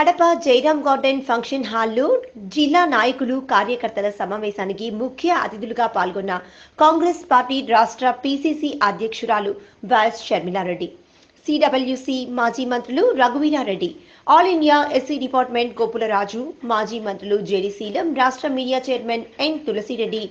Kadapa Jairam garden function హాల్లో జిల్లా నాయకులు కార్యకర్తల సమావేశానికి ముఖ్య అతిథులుగా పాల్గొన్న కాంగ్రెస్ పార్టీ రాష్ట్ర పీసీసీ అధ్యక్షురాలు వైఎస్ షర్మిలారెడ్డి సిడబ్ల్యూసి మాజీ మంత్రులు Raghuveera Reddy all India SC department Gopularaju మాజీ మంత్రులు జేడీ శీలం రాష్ట్ర media chairman N Tulasi Reddy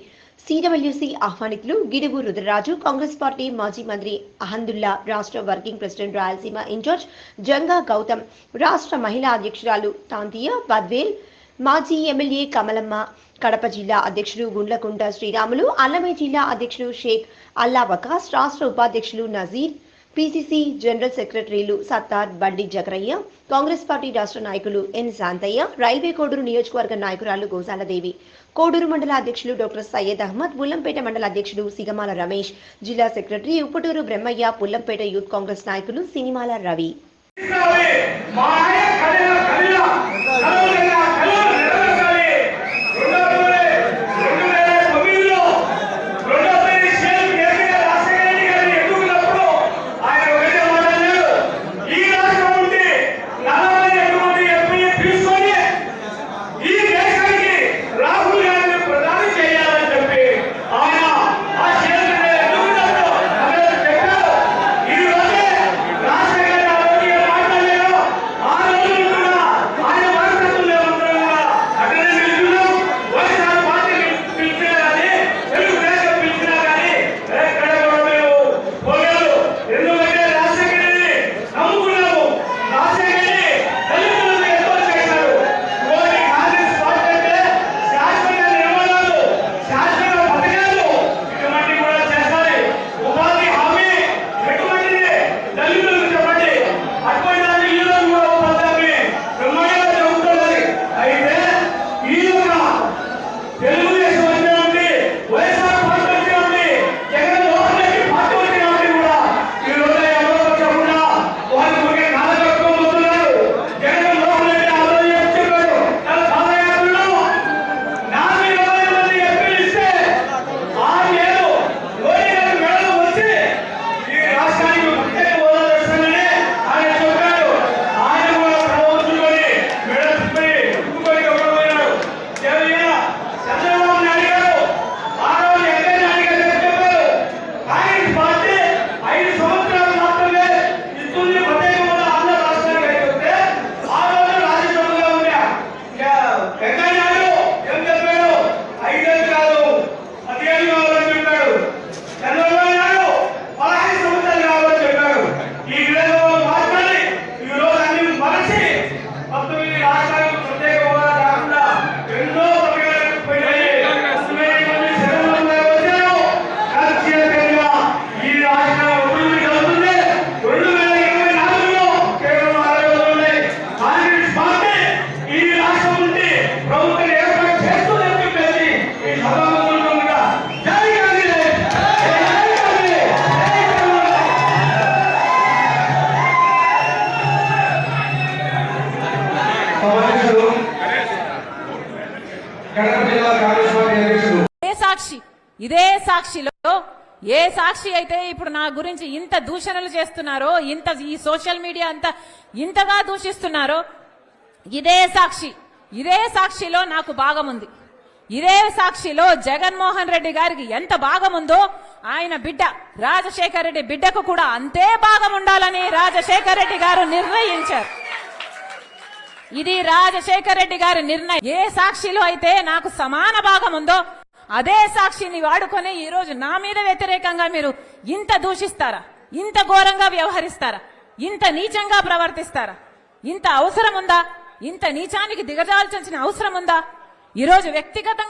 CWC ఆహ్వానితులు Gidugu Rudraraju Congress party మాజీ మంత్రి అహందుల్లా రాష్ట్ర working president Rayalaseema in-charge Janga Gautam రాష్ట్ర మహిళా అధ్యక్షురాలు తాంతియ బద్వేల్ మాజీ ఎమ్మెల్యే కమలమ్మ కడప జిల్లా అధ్యక్షుడు గుండ్లకుంట శ్రీరాములు అల్లమే జిల్లా అధ్యక్షుడు షేక్ అల్లా వకాస్ రాష్ట్ర ఉపాధ్యక్షులు నజీర్ పిసిసి జనరల్ సెక్రటరీలు సత్తార్ బండి జగరయ్య కాంగ్రెస్ పార్టీ రాష్ట్ర నాయకులు ఎన్ శాంతయ్య రైల్వే కోడూరు నియోజకవర్గ నాయకురాలు గోసాలదేవి కోడూరు మండల అధ్యక్షులు డాక్టర్ సయ్యద్ అహ్మద్ పుల్లంపేట మండల అధ్యక్షుడు సిగమాల రమేష్ జిల్లా సెక్రటరీ ఉప్పటూరు బ్రహ్మయ్య పుల్లంపేట యూత్ కాంగ్రెస్ నాయకులు సినిమాల రవి. సమావేశంలో కడప జిల్లా కాంగ్రెస్ పార్టీ అధ్యక్షుడు. ఏ సాక్షి? ఇదే సాక్షిలో ఏ సాక్షి అయితే ఇప్పుడు నా గురించి ఇంత దూషణలు చేస్తున్నారో ఇంత ఈ సోషల్ మీడియా అంతా ఇంతగా దూషిస్తున్నారో ఇదే సాక్షి. ఇదే సాక్షిలో నాకు భాగముంది. ఇదే సాక్షిలో జగన్మోహన్ రెడ్డి గారికి ఎంత భాగముందో ఆయన బిడ్డ రాజశేఖర రెడ్డి బిడ్డకు కూడా అంతే భాగం ఉండాలని రాజశేఖర రెడ్డి గారు నిర్ణయించారు. ఇది రాజశేఖర రెడ్డి గారి నిర్ణయం. ఏ సాక్షిలో అయితే నాకు సమాన భాగం ఉందో అదే సాక్షిని వాడుకొని ఈ రోజు నా మీద వ్యతిరేకంగా మీరు ఇంత దూషిస్తారా? ఇంత ఘోరంగా వ్యవహరిస్తారా? ఇంత నీచంగా ప్రవర్తిస్తారా? ఇంత అవసరం ఉందా ఇంత నీచానికి దిగజాల్చాల్సిన అవసరం ఉందా ఈరోజు వ్యక్తిగతంగా